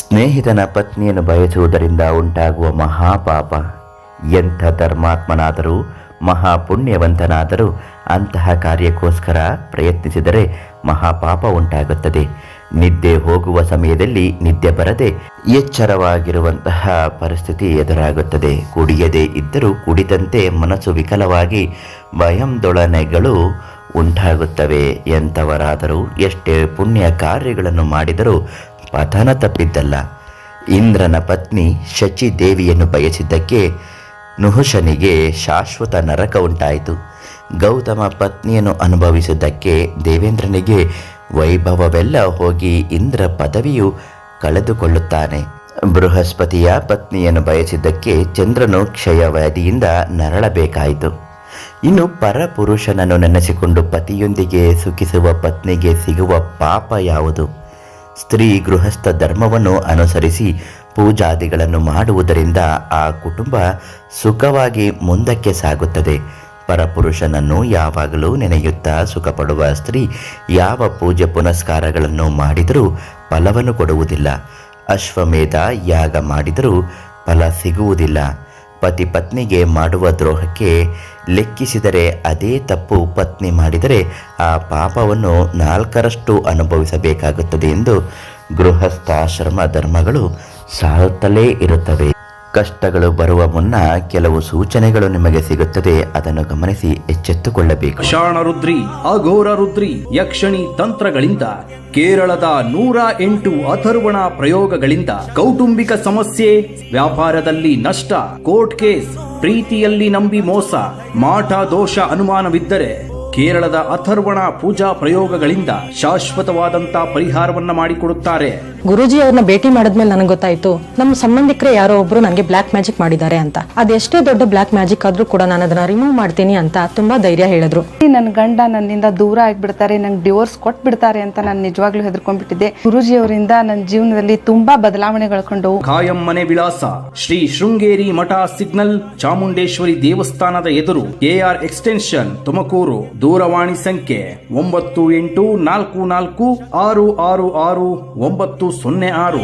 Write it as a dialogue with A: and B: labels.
A: ಸ್ನೇಹಿತನ ಪತ್ನಿಯನ್ನು ಬಯಸುವುದರಿಂದ ಉಂಟಾಗುವ ಮಹಾಪಾಪ. ಎಂಥ ಧರ್ಮಾತ್ಮನಾದರೂ, ಮಹಾಪುಣ್ಯವಂತನಾದರೂ ಅಂತಹ ಕಾರ್ಯಕ್ಕೋಸ್ಕರ ಪ್ರಯತ್ನಿಸಿದರೆ ಮಹಾಪಾಪ ಉಂಟಾಗುತ್ತದೆ. ನಿದ್ದೆ ಹೋಗುವ ಸಮಯದಲ್ಲಿ ನಿದ್ದೆ ಬರದೆ ಎಚ್ಚರವಾಗಿರುವಂತಹ ಪರಿಸ್ಥಿತಿ ಎದುರಾಗುತ್ತದೆ. ಕುಡಿಯದೇ ಇದ್ದರೂ ಕುಡಿದಂತೆ ಮನಸ್ಸು ವಿಕಲವಾಗಿ ಭಯಂದೊಳನೆಗಳು ಉಂಟಾಗುತ್ತವೆ. ಎಂಥವರಾದರೂ, ಎಷ್ಟೇ ಪುಣ್ಯ ಕಾರ್ಯಗಳನ್ನು ಮಾಡಿದರೂ ಪತನ ತಪ್ಪಿದ್ದಲ್ಲ. ಇಂದ್ರನ ಪತ್ನಿ ಶಚಿ ದೇವಿಯನ್ನು ಬಯಸಿದ್ದಕ್ಕೆ ನುಹುಶನಿಗೆ ಶಾಶ್ವತ ನರಕ ಉಂಟಾಯಿತು. ಗೌತಮ ಪತ್ನಿಯನ್ನು ಅನುಭವಿಸಿದ್ದಕ್ಕೆ ದೇವೇಂದ್ರನಿಗೆ ವೈಭವವೆಲ್ಲ ಹೋಗಿ ಇಂದ್ರ ಪದವಿಯು ಕಳೆದುಕೊಳ್ಳುತ್ತಾನೆ. ಬೃಹಸ್ಪತಿಯ ಪತ್ನಿಯನ್ನು ಬಯಸಿದ್ದಕ್ಕೆ ಚಂದ್ರನು ಕ್ಷಯವ್ಯಾಧಿಯಿಂದ ನರಳಬೇಕಾಯಿತು. ಇನ್ನು ಪರಪುರುಷನನ್ನು ನೆನೆಸಿಕೊಂಡು ಪತಿಯೊಂದಿಗೆ ಸುಖಿಸುವ ಪತ್ನಿಗೆ ಸಿಗುವ ಪಾಪ ಯಾವುದು? ಸ್ತ್ರೀ ಗೃಹಸ್ಥ ಧರ್ಮವನ್ನು ಅನುಸರಿಸಿ ಪೂಜಾದಿಗಳನ್ನು ಮಾಡುವುದರಿಂದ ಆ ಕುಟುಂಬ ಸುಖವಾಗಿ ಮುಂದಕ್ಕೆ ಸಾಗುತ್ತದೆ. ಪರಪುರುಷನನ್ನು ಯಾವಾಗಲೂ ನೆನೆಯುತ್ತಾ ಸುಖಪಡುವ ಸ್ತ್ರೀ ಯಾವ ಪೂಜೆ ಪುನಸ್ಕಾರಗಳನ್ನು ಮಾಡಿದರೂ ಫಲವನ್ನು ಕೊಡುವುದಿಲ್ಲ. ಅಶ್ವಮೇಧ ಯಾಗ ಮಾಡಿದರೂ ಫಲ ಸಿಗುವುದಿಲ್ಲ. ಪತಿ ಪತ್ನಿಗೆ ಮಾಡುವ ದ್ರೋಹಕ್ಕೆ ಲೆಕ್ಕಿಸಿದರೆ ಅದೇ ತಪ್ಪು ಪತ್ನಿ ಮಾಡಿದರೆ ಆ ಪಾಪವನ್ನು ನಾಲ್ಕರಷ್ಟು ಅನುಭವಿಸಬೇಕಾಗುತ್ತದೆ ಎಂದು ಗೃಹಸ್ಥಾಶ್ರಮ ಧರ್ಮಗಳು ಸಾರುತ್ತಲೇ ಇರುತ್ತವೆ. ಕಷ್ಟಗಳು ಬರುವ ಮುನ್ನ ಕೆಲವು ಸೂಚನೆಗಳು ನಿಮಗೆ ಸಿಗುತ್ತದೆ. ಅದನ್ನು ಗಮನಿಸಿ ಎಚ್ಚೆತ್ತುಕೊಳ್ಳಬೇಕು.
B: ಶಾಣರುದ್ರಿ ಅಘೋರ ರುದ್ರಿ ಯಕ್ಷಣಿ ತಂತ್ರಗಳಿಂದ, ಕೇರಳದ ನೂರ ಎಂಟು ಅಥರ್ವಣ ಪ್ರಯೋಗಗಳಿಂದ ಕೌಟುಂಬಿಕ ಸಮಸ್ಯೆ, ವ್ಯಾಪಾರದಲ್ಲಿ ನಷ್ಟ, ಕೋರ್ಟ್ ಕೇಸ್, ಪ್ರೀತಿಯಲ್ಲಿ ನಂಬಿ ಮೋಸ, ಮಾಟ ದೋಷ ಅನುಮಾನವಿದ್ದರೆ ಕೇರಳದ ಅಥರ್ವಣ ಪೂಜಾ ಪ್ರಯೋಗಗಳಿಂದ ಶಾಶ್ವತವಾದಂತ ಪರಿಹಾರವನ್ನ ಮಾಡಿಕೊಡುತ್ತಾರೆ.
C: ಗುರುಜಿ ಅವ್ರನ್ನ ಭೇಟಿ ಮಾಡಿದ್ಮೇಲೆ ನನಗೆ ಗೊತ್ತಾಯ್ತು ನಮ್ಮ ಸಂಬಂಧಿಕರೇ ಯಾರೋ ಒಬ್ರು ನನಗೆ ಬ್ಲಾಕ್ ಮ್ಯಾಜಿಕ್ ಮಾಡಿದ್ದಾರೆ ಅಂತ. ಅದೆಷ್ಟೇ ದೊಡ್ಡ ಬ್ಲಾಕ್ ಮ್ಯಾಜಿಕ್ ಆದ್ರೂ ಕೂಡ ನಾನು ಅದನ್ನ ರಿಮೂವ್ ಮಾಡ್ತೀನಿ ಅಂತ ತುಂಬಾ ಧೈರ್ಯ ಹೇಳಿದ್ರು.
D: ನನ್ನ ಗಂಡ ನನ್ನಿಂದ ದೂರ ಆಗ್ಬಿಡ್ತಾರೆ ನಂಗೆ ಡಿವೋರ್ಸ್ ಕೊಟ್ಬಿಡ್ತಾರೆ ಅಂತ ನಾನು ನಿಜವಾಗ್ಲೂ ಹೆದರ್ಕೊಂಡ್ಬಿಟ್ಟಿದ್ದೆ. ಗುರುಜಿ ಅವರಿಂದ ನನ್ನ ಜೀವನದಲ್ಲಿ ತುಂಬಾ ಬದಲಾವಣೆಗಳು ಕಳ್ಕೊಂಡು
B: ಖಾಯಂ ಮನೆ ವಿಳಾಸ ಶ್ರೀ ಶೃಂಗೇರಿ ಮಠ ಸಿಗ್ನಲ್ ಚಾಮುಂಡೇಶ್ವರಿ ದೇವಸ್ಥಾನದ ಎದುರು ಕೆಆರ್ ಎಕ್ಸ್ಟೆನ್ಷನ್ ತುಮಕೂರು ದೂರವಾಣಿ ಸಂಖ್ಯೆ ಒಂಬತ್ತು ಎಂಟು ನಾಲ್ಕು ನಾಲ್ಕು ಆರು ಆರು ಆರು ಒಂಬತ್ತು ಸೊನ್ನೆ ಆರು.